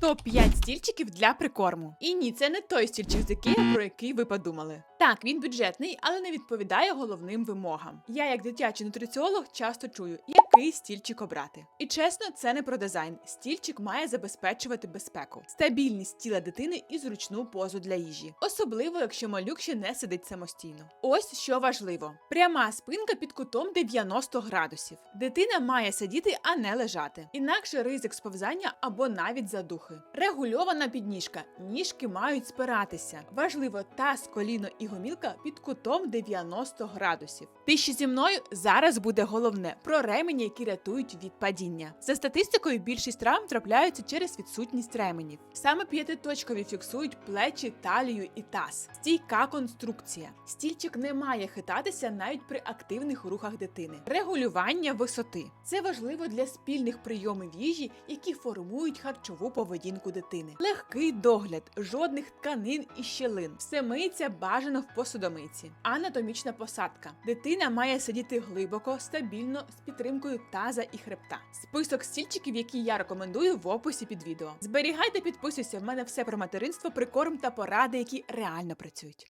Топ 5 стільчиків для прикорму. І ні, це не той стільчик з Ікеа, про який ви подумали. Так, він бюджетний, але не відповідає головним вимогам. Я, як дитячий нутриціолог, часто чую, який стільчик обрати. І чесно, це не про дизайн. Стільчик має забезпечувати безпеку, стабільність тіла дитини і зручну позу для їжі, особливо якщо малюк ще не сидить самостійно. Ось що важливо: пряма спинка під кутом 90 градусів. Дитина має сидіти, а не лежати. Інакше ризик сповзання або навіть задухи. Регульована підніжка. Ніжки мають спиратися. Важливо, таз, коліно і гомілка під кутом 90 градусів. Ти ще зі мною зараз буде головне про ремені, які рятують від падіння. За статистикою, більшість травм трапляються через відсутність ременів. Саме п'ятиточкові фіксують плечі, талію і таз. Стійка конструкція. Стільчик не має хитатися навіть при активних рухах дитини. Регулювання висоти. Це важливо для спільних прийомів їжі, які формують харчову поведінку дитини. Легкий догляд, жодних тканин і щелин. Все миється бажано в посудомийці. Анатомічна посадка. Дитина має сидіти глибоко, стабільно з підтримкою таза і хребта. Список стільчиків, які я рекомендую в описі під відео. Зберігайте, підписуйся. В мене все про материнство, прикорм та поради, які реально працюють.